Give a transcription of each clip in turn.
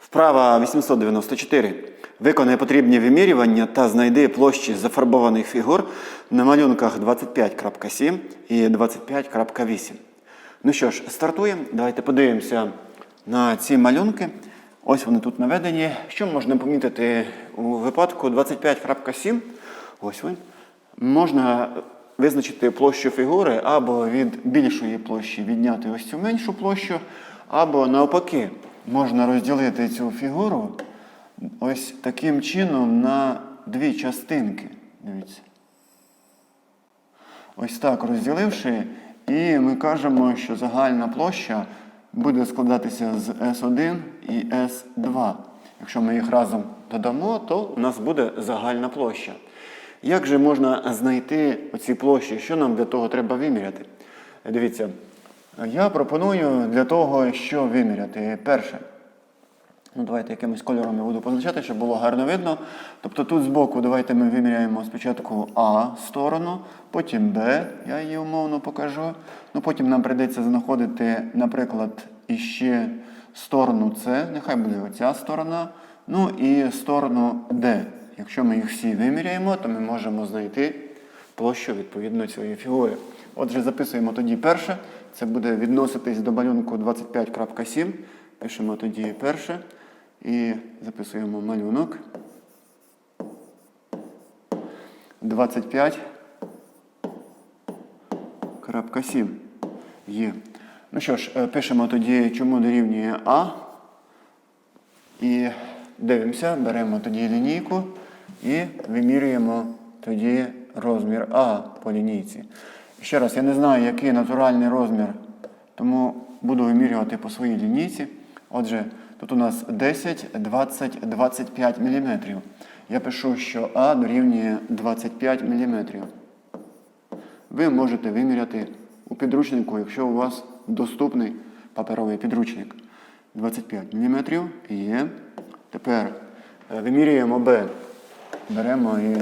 Вправа 894. Виконай потрібні вимірювання та знайди площі зафарбованих фігур на малюнках 25.7 і 25.8. Ну що ж, стартуємо. Давайте подивимося на ці малюнки. Ось вони тут наведені. Що можна помітити у випадку 25.7? Ось він. Можна визначити площу фігури або від більшої площі відняти ось цю меншу площу, або навпаки, можна розділити цю фігуру ось таким чином на дві частинки. Дивіться. Ось так розділивши, і ми кажемо, що загальна площа буде складатися з S1 і S2. Якщо ми їх разом додамо, то у нас буде загальна площа. Як же можна знайти оці площі? Що нам для того треба виміряти? Дивіться, я пропоную для того, що виміряти. Перше. Ну, давайте якимось кольором я буду позначати, щоб було гарно видно. Тобто тут збоку давайте ми виміряємо спочатку А сторону, потім Б, я її умовно покажу. Ну, Потім нам прийдеться знаходити, наприклад, іще сторону С, нехай буде оця сторона. Ну і сторону Д. Якщо ми їх всі виміряємо, то ми можемо знайти площу відповідно цієї фігури. Отже, записуємо тоді перше. Це буде відноситись до малюнку 25.7. Пишемо тоді перше. І записуємо малюнок. 25.7. Є. Ну що ж, е, пишемо тоді, чому дорівнює А. І дивимося, беремо тоді лінійку і вимірюємо тоді розмір А по лінійці. Ще раз, я не знаю, який натуральний розмір, тому буду вимірювати по своїй лінійці. Отже, тут у нас 10, 20, 25 мм. Я пишу, що А дорівнює 25 мм. Ви можете виміряти у підручнику, якщо у вас доступний паперовий підручник. 25 мм є. Тепер е, вимірюємо Б. Беремо і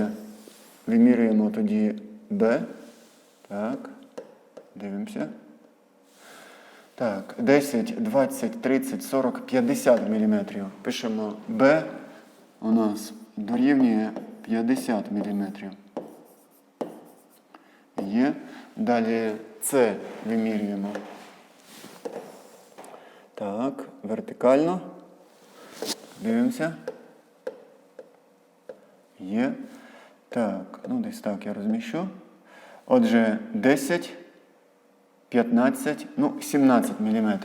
вимірюємо тоді Б. Так, дивимося. Так, 10, 20, 30, 40, 50 мм. Пишемо Б у нас дорівнює 50 мм. Є. Далі С вимірюємо. Так, вертикально. Дивимося. Є. Так, ну десь так я розміщу. Отже, 10, 15, ну, 17 мм.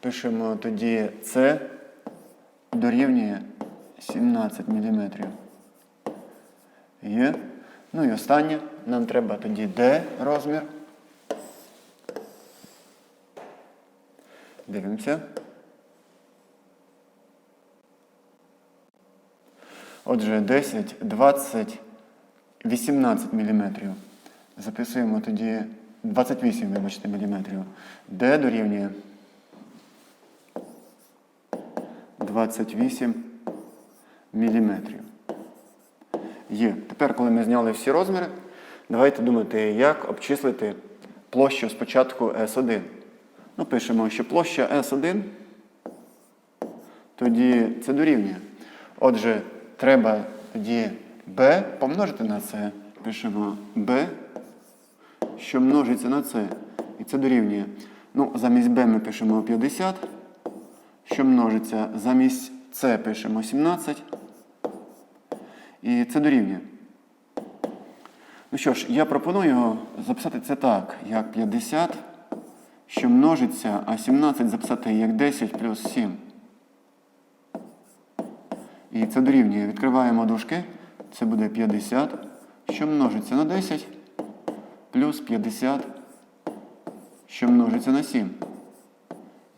Пишемо тоді С дорівнює 17 мм. Є. Ну і останнє. Нам треба тоді Д розмір. Дивимося. Отже, 10, 20, 18 мм. Записуємо тоді 28, вибачте, мм. Д дорівнює 28 мм. Є. Тепер, коли ми зняли всі розміри, давайте думати, як обчислити площу спочатку S1. Ну, пишемо, що площа S1, тоді це дорівнює. Отже, треба тоді B помножити на C. Пишемо B, що множиться на C. І це дорівнює. Ну, замість B ми пишемо 50, що множиться замість C пишемо 17. І це дорівнює. Ну що ж, я пропоную записати це так, як 50, що множиться, а 17 записати як 10 плюс 7. І це дорівнює. Відкриваємо дужки. Це буде 50, що множиться на 10, плюс 50, що множиться на 7.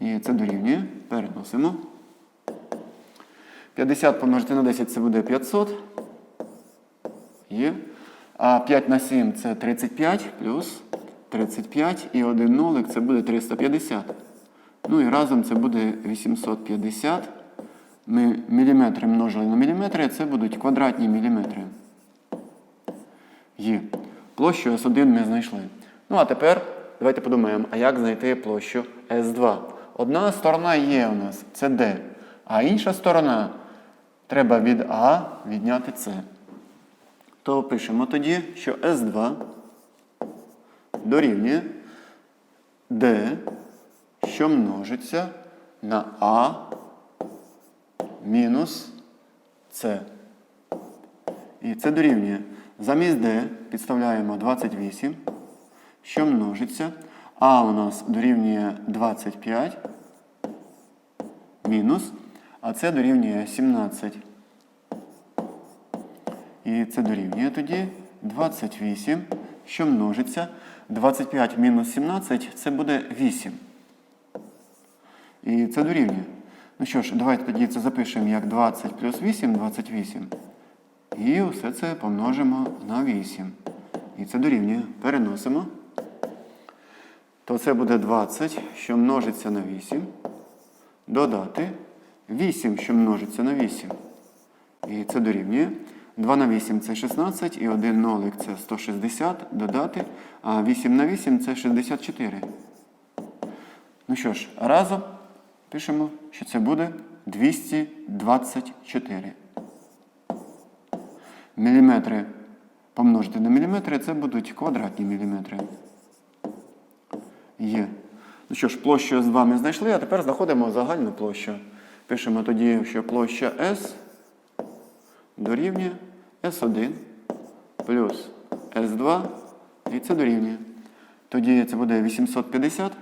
І це дорівнює. Переносимо. 50 помножити на 10 це буде 500. Є. А 5 на 7 це 35 плюс 35 і 1 нолик це буде 350. Ну і разом це буде 850. Ми міліметри множили на міліметри, це будуть квадратні міліметри. Є. Площу S1 ми знайшли. Ну а тепер давайте подумаємо, а як знайти площу S2. Одна сторона є у нас, це D. А інша сторона треба від А відняти С. То пишемо тоді, що С2 дорівнює D, що множиться на А мінус С. І це дорівнює. Замість D підставляємо 28, що множиться. А у нас дорівнює 25 мінус, а це дорівнює 17. І це дорівнює тоді 28, що множиться. 25 мінус 17 це буде 8. І це дорівнює. Ну що ж, давайте тоді це запишемо як 20 плюс 8, 28. І все це помножимо на 8. І це дорівнює. Переносимо. То це буде 20, що множиться на 8. Додати 8, що множиться на 8. І це дорівнює. 2 на 8 це 16, і 1 нолик це 160. Додати. А 8 на 8 це 64. Ну що ж, разом пишемо, що це буде 224. Міліметри помножити на міліметри, це будуть квадратні міліметри. Є. Ну що ж, площу з вами знайшли, а тепер знаходимо загальну площу. Пишемо тоді, що площа S дорівнює S1 плюс S2, і це дорівнює. Тоді це буде 850.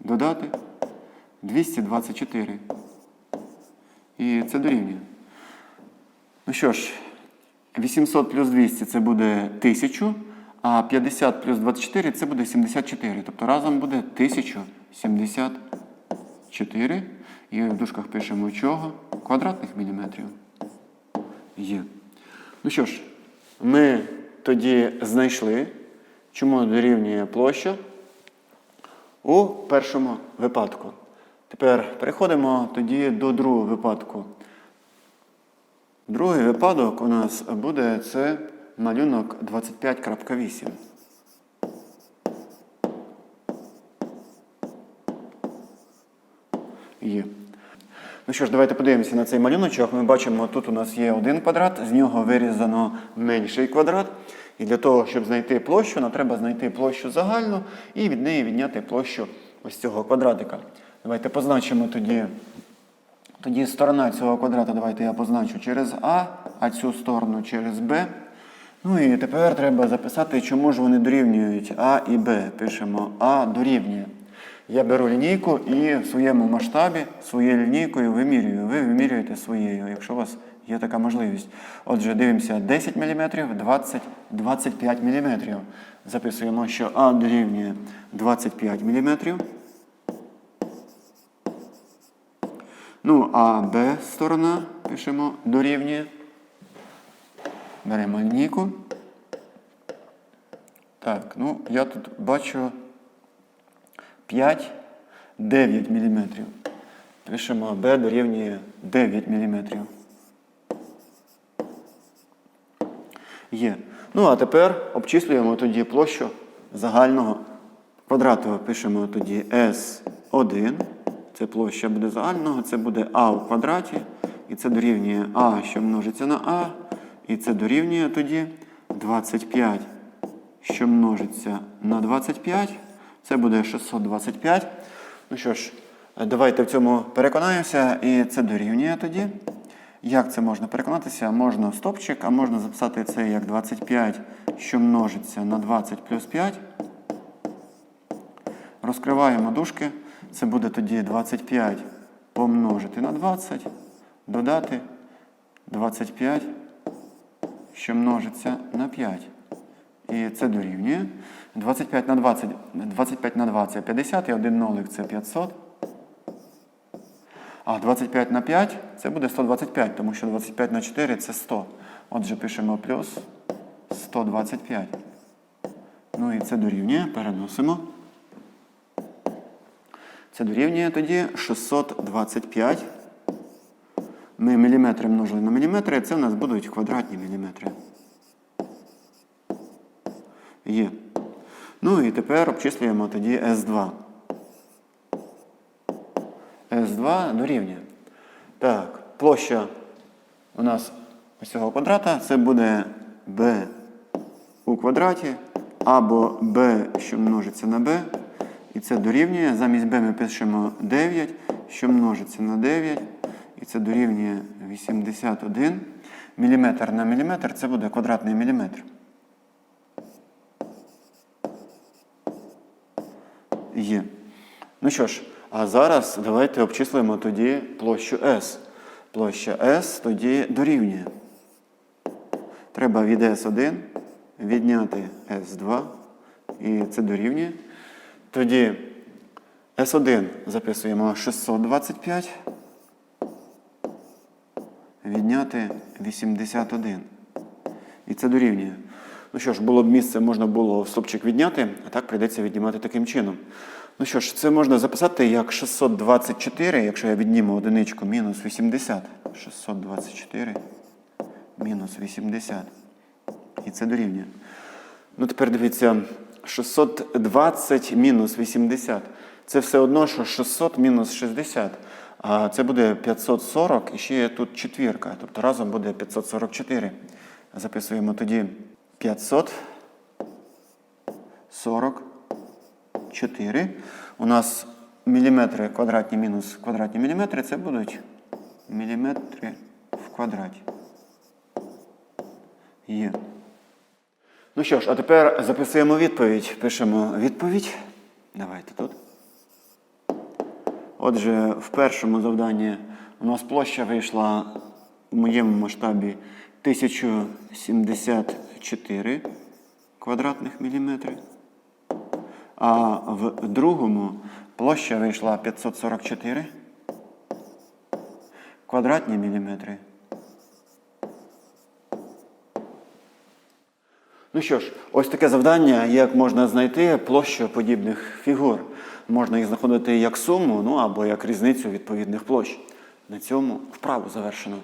Додати 224. І це дорівнює. Ну що ж, 800 плюс 200 це буде 1000, а 50 плюс 24 це буде 74. Тобто разом буде 1074. І в дужках пишемо чого? Квадратних міліметрів. Є. Ну що ж, ми тоді знайшли, чому дорівнює площа у першому випадку. Тепер переходимо тоді до другого випадку. Другий випадок у нас буде це малюнок 25.8. Є. Ну що ж, давайте подивимося на цей малюночок. Ми бачимо, тут у нас є один квадрат, з нього вирізано менший квадрат. І для того, щоб знайти площу, нам треба знайти площу загальну і від неї відняти площу ось цього квадратика. Давайте позначимо тоді. Тоді сторона цього квадрата давайте я позначу через А, а цю сторону через Б. Ну і тепер треба записати, чому ж вони дорівнюють А і Б. Пишемо А дорівнює. Я беру лінійку і в своєму масштабі своєю лінійкою вимірюю. Ви вимірюєте своєю, якщо у вас є така можливість. Отже, дивимося 10 мм, 20, 25 мм. Записуємо, що А дорівнює 25 мм. Ну, а Б сторона пишемо дорівнює. Беремо лінійку. Так, ну я тут бачу 5, 9 мм. Пишемо Б дорівнює 9 мм. Є. Ну, а тепер обчислюємо тоді площу загального квадрату. Пишемо тоді S1. Це площа буде загального, це буде А у квадраті. І це дорівнює А, що множиться на А. І це дорівнює тоді 25, що множиться на 25. Це буде 625. Ну що ж, давайте в цьому переконаємося. І це дорівнює тоді. Як це можна переконатися? Можна стопчик, а можна записати це як 25, що множиться на 20 плюс 5. Розкриваємо дужки. Це буде тоді 25 помножити на 20, додати 25, що множиться на 5. І це дорівнює. 25 на 20, 25 на 2 це 50, і 1 нолик це 500. А 25 на 5 це буде 125, тому що 25 на 4 це 100. Отже, пишемо плюс 125. Ну і це дорівнює, переносимо. Це дорівнює тоді 625. Ми міліметри множили на міліметри, це в нас будуть квадратні міліметри. Є. Ну і тепер обчислюємо тоді S2. С2 дорівнює. Так, площа у нас ось цього квадрата це буде b у квадраті або b, що множиться на b. І це дорівнює. Замість b ми пишемо 9, що множиться на 9. І це дорівнює 81. Міліметр на міліметр це буде квадратний міліметр. Є. Ну що ж, а зараз давайте обчислимо тоді площу S. Площа S тоді дорівнює. Треба від S1 відняти S2. І це дорівнює. Тоді S1 записуємо 625. Відняти 81. І це дорівнює. Ну що ж, було б місце, можна було стопчик відняти, а так прийдеться віднімати таким чином. Ну що ж, це можна записати як 624, якщо я відніму одиничку мінус 80. 624 мінус 80. І це дорівнює. Ну тепер дивіться, 620 мінус 80. Це все одно, що 600 мінус 60. А це буде 540 і ще є тут четвірка. Тобто разом буде 544. Записуємо тоді 544. У нас міліметри квадратні мінус квадратні міліметри. Це будуть міліметри в квадраті. Є. Ну що ж, а тепер записуємо відповідь. Пишемо відповідь. Давайте тут. Отже, в першому завданні у нас площа вийшла в моєму масштабі 1074 квадратних міліметри. А в другому площа вийшла 544 квадратні міліметри. Ну що ж, ось таке завдання, як можна знайти площу подібних фігур. Можна їх знаходити як суму, ну або як різницю відповідних площ. На цьому вправу завершено.